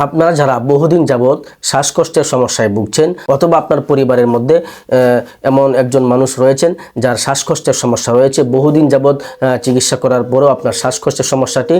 আপনারা যারা বহুদিন যাবৎ শ্বাসকষ্টের সমস্যায় ভুগছেন অথবা আপনার পরিবারের মধ্যে এমন একজন মানুষ রয়েছেন যার শ্বাসকষ্টের সমস্যা রয়েছে, বহুদিন যাবৎ চিকিৎসা করার পরেও আপনার শ্বাসকষ্টের সমস্যাটি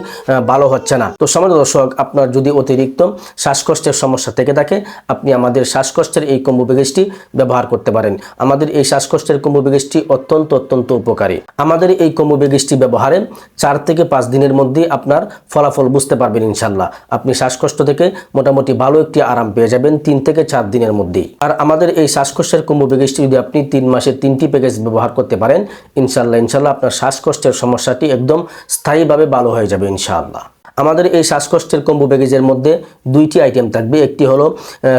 ভালো হচ্ছে না। তো সমাজ দর্শক, আপনার যদি অতিরিক্ত শ্বাসকষ্টের সমস্যা থেকে থাকে, আপনি আমাদের শ্বাসকষ্টের এই কম্বু প্যাকেজটি ব্যবহার করতে পারেন। আমাদের এই শ্বাসকষ্টের কম্বু প্যাকেজটি অত্যন্ত অত্যন্ত উপকারী। আমাদের এই কম্বু প্যাকেজটি ব্যবহারে চার থেকে পাঁচ দিনের মধ্যে আপনার ফলাফল বুঝতে পারবেন ইনশাল্লাহ আপনি শ্বাসকষ্ট থেকে মোটামুটি ভালো একটি আরাম পেয়ে যাবেন তিন থেকে চার দিনের মধ্যেই। আর আমাদের এই শ্বাসকষ্টের কম্বু প্যাকেজটি যদি আপনি তিন মাসের তিনটি প্যাকেজ ব্যবহার করতে পারেন ইনশাল্লাহ ইনশাল্লাহ আপনার শ্বাসকষ্টের সমস্যাটি একদম স্থায়ীভাবে ভালো হয়ে যাবে, ইনশাআল্লাহ। আমাদের এই শ্বাসকষ্টের কম্বো প্যাকেজের মধ্যে দুইটি আইটেম থাকবে। একটি হলো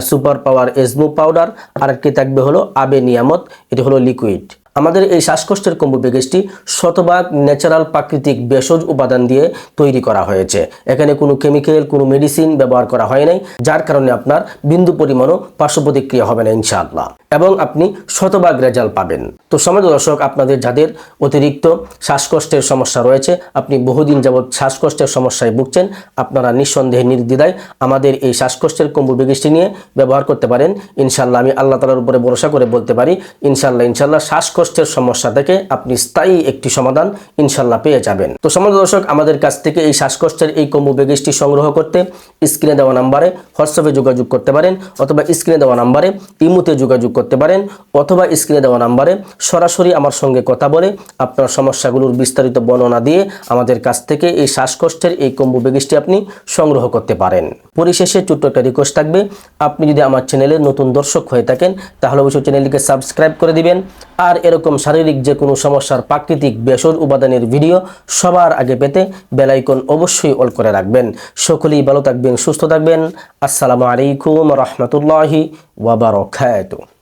সুপার পাওয়ার এজমু পাউডার আর একটি থাকবে হলো আবে নিয়ামত, এটি হলো লিকুইড আমাদের এই শ্বাসকষ্টের কম্বু প্যাকেজটি শতভাগ ন্যাচারাল প্রাকৃতিক ভেষজ উপাদান দিয়ে তৈরি করা হয়েছে। এখানে কোনো কেমিক্যাল কোনো মেডিসিন ব্যবহার করা হয় নাই, যার কারণে আপনার বিন্দু পরিমাণও পার্শ্ব প্রতিক্রিয়া হবে না, ইনশাআল্লাহ। এবং আপনি শতভাগ রেজাল্ট পাবেন। তো সমাজ দর্শক, আপনাদের যাদের অতিরিক্ত শ্বাসকষ্টের সমস্যা রয়েছে, আপনি বহুদিন যাবৎ শ্বাসকষ্টের সমস্যায় ভুগছেন, আপনারা নিঃসন্দেহে নির্দ্বিধায় আমাদের এই শ্বাসকষ্টের কম্বু বেগিসটি নিয়ে ব্যবহার করতে পারেন। ইনশাল্লাহ আমি আল্লাহ তালার উপরে ভরসা করে বলতে পারি ইনশাল্লাহ ইনশাল্লাহ শ্বাসকষ্টের সমস্যা থেকে আপনি স্থায়ী একটি সমাধান ইনশাল্লাহ পেয়ে যাবেন। তো সমাজ দর্শক, আমাদের কাছ থেকে এই শ্বাসকষ্টের এই কম্বু বেগিসটি সংগ্রহ করতে স্ক্রিনে দেওয়া নাম্বারে হোয়াটসঅ্যাপে যোগাযোগ করতে পারেন, অথবা স্ক্রিনে দেওয়া নাম্বারে ইমুতে যোগাযোগ করতে পারেন অথবা স্ক্রিনে দেওয়া নাম্বারে সরাসরি আমার সঙ্গে কথা বলে আপনার সমস্যাগুলোর বিস্তারিত বর্ণনা দিয়ে আমাদের কাছ থেকে এই শ্বাসকষ্টের এই কম্বু বেগিসটি আপনি সংগ্রহ করতে পারেন। পরিশেষে ছোট্ট একটা রিকোয়েস্ট থাকবে, আপনি যদি আমার চ্যানেলের নতুন দর্শক হয়ে থাকেন, তাহলে অবশ্যই চ্যানেলটিকে সাবস্ক্রাইব করে দিবেন। আর এরকম শারীরিক যে কোনো সমস্যার প্রাকৃতিক বেসর উপাদানের ভিডিও সবার আগে পেতে বেলাইকন অবশ্যই অল করে রাখবেন। সকলেই ভালো থাকবেন, সুস্থ থাকবেন। আসসালামু আলাইকুম রহমতুল্লাহি ওয়াবারকাতুহ